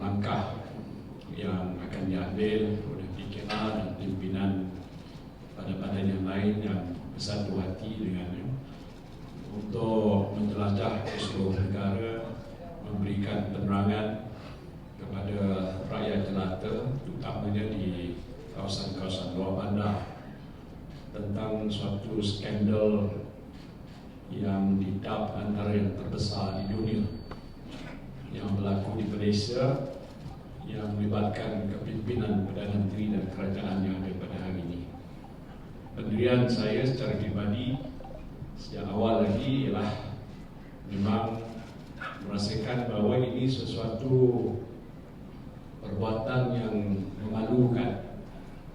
langkah yang akan diambil oleh PKR dan pimpinan pada badan yang lain yang bersatu hati dengannya eh, untuk menjelajah ke seluruh negara memberikan penerangan kepada rakyat jelata terutamanya di kawasan-kawasan luar bandar tentang suatu skandal yang didap antara yang terbesar di dunia yang berlaku di Malaysia yang melibatkan kepimpinan Perdana Menteri dan kerajaan yang ada pada hari ini. Pendirian saya secara pribadi sejak awal lagi ialah memang merasakan bahawa ini sesuatu perbuatan yang memalukan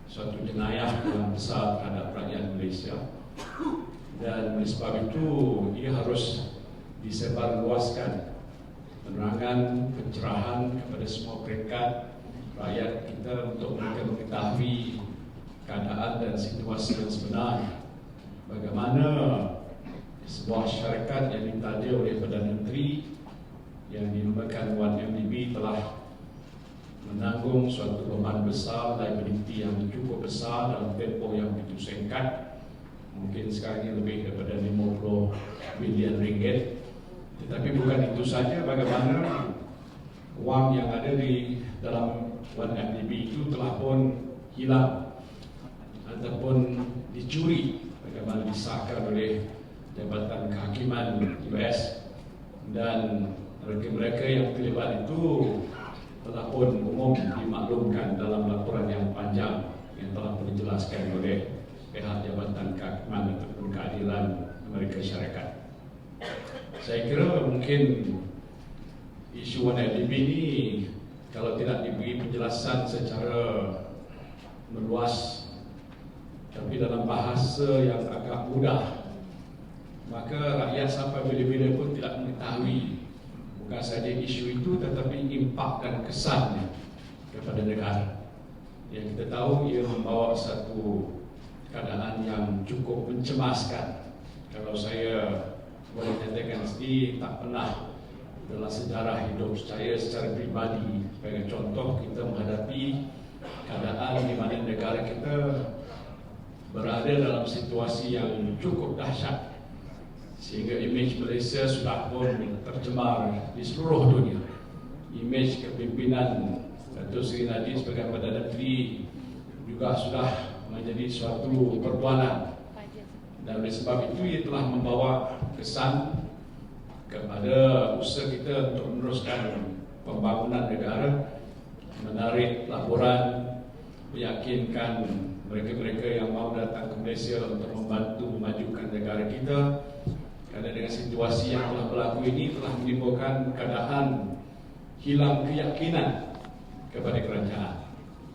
suatu jenayah yang besar terhadap rakyat Malaysia dan oleh sebab itu ia harus disebarluaskan penerangan, pencerahan kepada semua peringkat rakyat kita untuk mereka mengetahui keadaan dan situasi yang sebenar. Bagaimana sebuah syarikat yang ditaja oleh Perdana Menteri yang dinamakan 1MDB telah menanggung suatu beban besar liability yang cukup besar dalam tempoh yang begitu singkat. Mungkin sekarang ini lebih daripada 50 bilion ringgit tetapi bukan itu saja bagaimana wang yang ada di dalam 1MDB itu telah pun hilang ataupun dicuri. Bagaimana disahkan oleh Jabatan Kehakiman US dan mereka-mereka yang terlibat itu telah pun umum dimaklumkan dalam laporan yang panjang yang telah pun dijelaskan oleh pihak Jabatan Kehakiman ataupun Keadilan Amerika Syarikat. Saya kira mungkin isu WNLDB ini kalau tidak diberi penjelasan secara meluas tapi dalam bahasa yang agak mudah maka rakyat sampai bila-bila pun tidak mengetahui bukan saja isu itu tetapi impak dan kesannya kepada negara. Yang kita tahu ia membawa satu keadaan yang cukup mencemaskan. Kalau saya boleh nyatakan sendiri tak pernah dalam sejarah hidup saya secara pribadi sebagai contoh kita menghadapi keadaan di mana negara kita berada dalam situasi yang cukup dahsyat. Sehingga imej Malaysia sudah pun tercemar di seluruh dunia. Imej kepimpinan Datuk Seri Najib sebagai Perdana Menteri juga sudah menjadi suatu perbualan dan oleh sebab itu ia telah membawa kesan kepada usaha kita untuk meneruskan pembangunan negara menarik laporan meyakinkan mereka-mereka yang mau datang ke Malaysia untuk membantu memajukan negara kita kerana dengan situasi yang telah berlaku ini telah menimbulkan keadaan hilang keyakinan kepada kerajaan.